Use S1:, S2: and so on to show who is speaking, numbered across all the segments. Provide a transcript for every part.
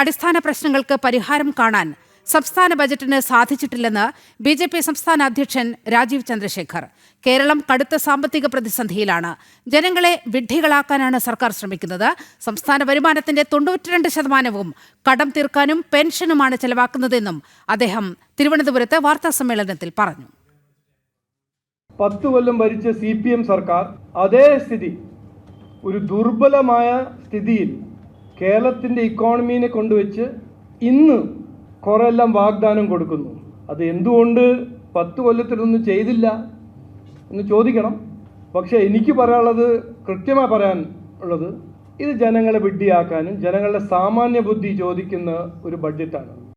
S1: അടിസ്ഥാന പ്രശ്നങ്ങൾക്ക് പരിഹാരം കാണാൻ സംസ്ഥാന ബജറ്റിന് സാധിച്ചിട്ടില്ലെന്ന് ബി ജെ പി സംസ്ഥാന അധ്യക്ഷൻ രാജീവ് ചന്ദ്രശേഖർ. കേരളം കടുത്ത സാമ്പത്തിക പ്രതിസന്ധിയിലാണ്. ജനങ്ങളെ വിഡ്ഢികളാക്കാനാണ് സർക്കാർ ശ്രമിക്കുന്നത്. സംസ്ഥാന വരുമാനത്തിന്റെ തൊണ്ണൂറ്റിരണ്ട് ശതമാനവും കടം തീർക്കാനും പെൻഷനുമാണ് ചെലവാക്കുന്നതെന്നും അദ്ദേഹം തിരുവനന്തപുരത്ത് വാർത്താസമ്മേളനത്തിൽ പറഞ്ഞു.
S2: പത്ത് കൊല്ലം ഭരിച്ച സി സർക്കാർ അതേ സ്ഥിതി ഒരു ദുർബലമായ സ്ഥിതിയിൽ കേരളത്തിന്റെ ഇക്കോണമീനെ കൊണ്ടുവച്ച് ഇന്ന് കുറെല്ലാം വാഗ്ദാനം കൊടുക്കുന്നു. അത് എന്തുകൊണ്ട് പത്ത് കൊല്ലത്തിലൊന്നും ചെയ്തില്ല എന്ന് ചോദിക്കണം. പക്ഷേ എനിക്ക് പറയാനുള്ളത് കൃത്യമായി പറയാൻ ഉള്ളത് ഇത് ജനങ്ങളെ വിഡ്ഢിയാക്കാനും ജനങ്ങളുടെ സാമാന്യ ബുദ്ധി ചോദിക്കുന്ന ഒരു ബഡ്ജറ്റാണ്.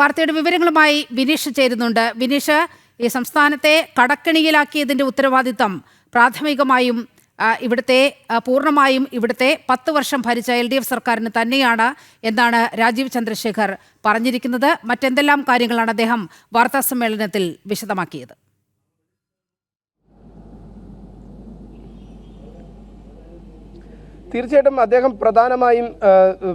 S1: വാർത്തയുടെ വിവരങ്ങളുമായി വിനീഷ് ചേരുന്നുണ്ട്. വിനീഷ് ഈ സംസ്ഥാനത്തെ കടക്കണിയിലാക്കിയതിന്റെ ഉത്തരവാദിത്തം പ്രാഥമികമായും ഇവിടുത്തെ പൂർണമായും ഇവിടുത്തെ പത്ത് വർഷം ഭരിച്ച എൽ ഡി എഫ് സർക്കാരിന് തന്നെയാണ് എന്നാണ് രാജീവ് ചന്ദ്രശേഖർ പറഞ്ഞിരിക്കുന്നത്. മറ്റെന്തെല്ലാം കാര്യങ്ങളാണ് അദ്ദേഹം വാർത്താസമ്മേളനത്തിൽ വിശദമാക്കിയത്?
S3: തീർച്ചയായിട്ടും അദ്ദേഹം പ്രധാനമായും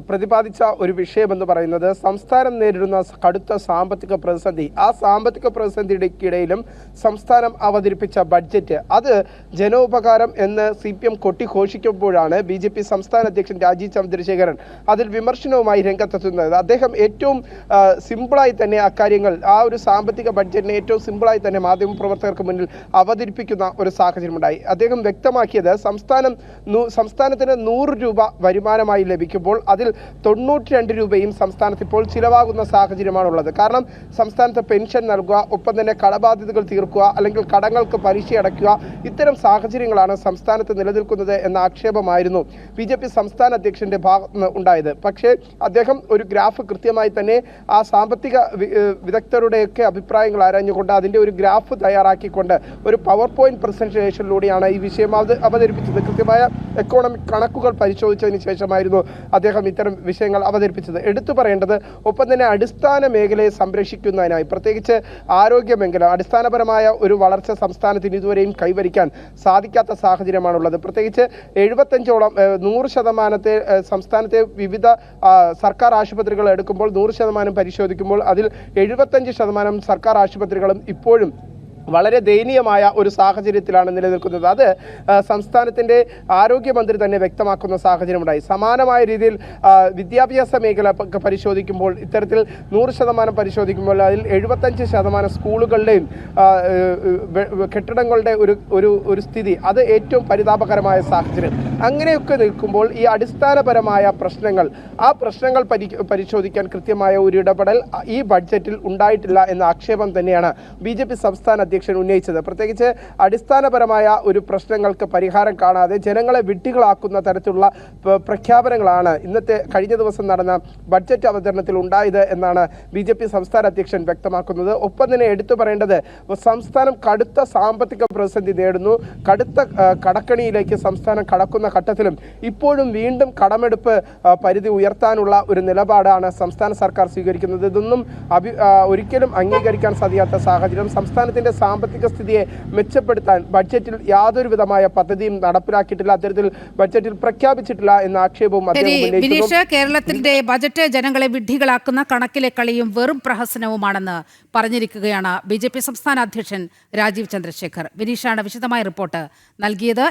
S3: പ്രതിപാദിച്ച ഒരു വിഷയമെന്ന് പറയുന്നത് സംസ്ഥാനം നേരിടുന്ന കടുത്ത സാമ്പത്തിക പ്രതിസന്ധി. ആ സാമ്പത്തിക പ്രതിസന്ധിക്കിടയിലും സംസ്ഥാനം അവതരിപ്പിച്ച ബഡ്ജറ്റ്. അത് ജനോപകാരം എന്ന് സി പി എം കൊട്ടിഘോഷിക്കുമ്പോഴാണ് ബി ജെ പി സംസ്ഥാന അധ്യക്ഷൻ രാജീവ് ചന്ദ്രശേഖരൻ അതിൽ വിമർശനവുമായി രംഗത്തെത്തുന്നത്. അദ്ദേഹം ഏറ്റവും സിമ്പിളായി തന്നെ അക്കാര്യങ്ങൾ ആ ഒരു സാമ്പത്തിക ബഡ്ജറ്റിനെ ഏറ്റവും സിമ്പിളായി തന്നെ മാധ്യമ പ്രവർത്തകർക്ക് മുന്നിൽ അവതരിപ്പിക്കുന്ന ഒരു സാഹചര്യമുണ്ടായി. അദ്ദേഹം വ്യക്തമാക്കിയത് സംസ്ഥാനം സംസ്ഥാനത്തിന് നൂറ് രൂപ വരുമാനമായി ലഭിക്കുമ്പോൾ അതിൽ തൊണ്ണൂറ്റി രണ്ട് രൂപയും സംസ്ഥാനത്ത് ഇപ്പോൾ ചിലവാകുന്ന സാഹചര്യമാണുള്ളത്. കാരണം സംസ്ഥാനത്ത് പെൻഷൻ നൽകുക ഒപ്പം തന്നെ കടബാധ്യതകൾ തീർക്കുക അല്ലെങ്കിൽ കടങ്ങൾക്ക് പലിശ അടയ്ക്കുക ഇത്തരം സാഹചര്യങ്ങളാണ് സംസ്ഥാനത്ത് നിലനിൽക്കുന്നത് എന്ന ആക്ഷേപമായിരുന്നു ബി ജെ പി സംസ്ഥാന അധ്യക്ഷന്റെ ഭാഗത്ത് ഉണ്ടായത്. പക്ഷേ അദ്ദേഹം ഒരു ഗ്രാഫ് കൃത്യമായി തന്നെ ആ സാമ്പത്തിക വിദഗ്ധരുടെയൊക്കെ അഭിപ്രായങ്ങൾ ആരാഞ്ഞുകൊണ്ട് അതിന്റെ ഒരു ഗ്രാഫ് തയ്യാറാക്കിക്കൊണ്ട് ഒരു പവർ പോയിന്റ് പ്രസന്റേഷനിലൂടെയാണ് ഈ വിഷയം അവത- അവതരിപ്പിച്ചത്. കൃത്യമായ എക്കോണമിക് കണക്കുകൾ പരിശോധിച്ചതിന് ശേഷമായിരുന്നു അദ്ദേഹം ഇത്തരം വിഷയങ്ങൾ അവതരിപ്പിച്ചത്. എടുത്തു പറയേണ്ടത് ഒപ്പം തന്നെ അടിസ്ഥാന മേഖലയെ സംരക്ഷിക്കുന്നതിനായി പ്രത്യേകിച്ച് ആരോഗ്യ മേഖല അടിസ്ഥാനപരമായ ഒരു വളർച്ച സംസ്ഥാനത്തിന് ഇതുവരെയും കൈവരിക്കാൻ സാധിക്കാത്ത സാഹചര്യമാണുള്ളത്. പ്രത്യേകിച്ച് എഴുപത്തഞ്ചോളം നൂറ് ശതമാനത്തെ സംസ്ഥാനത്തെ വിവിധ സർക്കാർ ആശുപത്രികൾ എടുക്കുമ്പോൾ നൂറ് ശതമാനം പരിശോധിക്കുമ്പോൾ അതിൽ എഴുപത്തഞ്ച് ശതമാനം സർക്കാർ ആശുപത്രികളും ഇപ്പോഴും വളരെ ദയനീയമായ ഒരു സാഹചര്യത്തിലാണ് നിലനിൽക്കുന്നത്. അത് സംസ്ഥാനത്തിന്റെ ആരോഗ്യമന്ത്രി തന്നെ വ്യക്തമാക്കുന്ന സാഹചര്യമുണ്ടായി. സമാനമായ രീതിയിൽ വിദ്യാഭ്യാസ മേഖല പരിശോധിക്കുമ്പോൾ ഇത്തരത്തിൽ നൂറ് ശതമാനം പരിശോധിക്കുമ്പോൾ അതിൽ എഴുപത്തഞ്ച് ശതമാനം സ്കൂളുകളുടെയും കെട്ടിടങ്ങളുടെ ഒരു ഒരു ഒരു സ്ഥിതി. അത് ഏറ്റവും പരിതാപകരമായ സാഹചര്യം. അങ്ങനെയൊക്കെ നിൽക്കുമ്പോൾ ഈ അടിസ്ഥാനപരമായ പ്രശ്നങ്ങൾ ആ പ്രശ്നങ്ങൾ പരി പരിശോധിക്കാൻ കൃത്യമായ ഒരു ഇടപെടൽ ഈ ബഡ്ജറ്റിൽ ഉണ്ടായിട്ടില്ല എന്ന ആക്ഷേപം തന്നെയാണ് ബി സംസ്ഥാന അധ്യക്ഷൻ ഉന്നയിച്ചത്. പ്രത്യേകിച്ച് അടിസ്ഥാനപരമായ ഒരു പ്രശ്നങ്ങൾക്ക് പരിഹാരം കാണാതെ ജനങ്ങളെ വിട്ടികളാക്കുന്ന തരത്തിലുള്ള പ്രഖ്യാപനങ്ങളാണ് ഇന്നത്തെ കഴിഞ്ഞ ദിവസം നടന്ന ബഡ്ജറ്റ് അവതരണത്തിൽ ഉണ്ടായത് എന്നാണ് ബി സംസ്ഥാന അധ്യക്ഷൻ വ്യക്തമാക്കുന്നത്. ഒപ്പം തന്നെ എടുത്തു പറയേണ്ടത് സംസ്ഥാനം കടുത്ത സാമ്പത്തിക പ്രതിസന്ധി നേടുന്നു. കടുത്ത കടക്കണിയിലേക്ക് സംസ്ഥാനം കടക്കുന്ന ഘട്ടത്തിലും ഇപ്പോഴും വീണ്ടും കടമെടുപ്പ് പരിധി ഉയർത്താനുള്ള ഒരു നിലപാടാണ് സംസ്ഥാന സർക്കാർ സ്വീകരിക്കുന്നത്. ഇതൊന്നും അഭി ഒരിക്കലും അംഗീകരിക്കാൻ സാധിക്കാത്ത സാഹചര്യം. സംസ്ഥാനത്തിന്റെ സാമ്പത്തിക സ്ഥിതിയെ മെച്ചപ്പെടുത്താൻ ബഡ്ജറ്റിൽ യാതൊരു വിധമായ പദ്ധതിയും നടപ്പിലാക്കിയിട്ടില്ല. അത്തരത്തിൽ ബഡ്ജറ്റിൽ പ്രഖ്യാപിച്ചിട്ടില്ല എന്ന ആക്ഷേപവും
S1: വിനീഷ് കേരളത്തിന്റെ ബജറ്റ് ജനങ്ങളെ വിഡ്ഢികളാക്കുന്ന കണക്കിലെ കളിയും വെറും പ്രഹസനവുമാണെന്ന് പറഞ്ഞിരിക്കുകയാണ് ബി ജെ പി സംസ്ഥാന അധ്യക്ഷൻ രാജീവ് ചന്ദ്രശേഖർ. വിനീഷാണ് വിശദമായ റിപ്പോർട്ട് നൽകിയത്.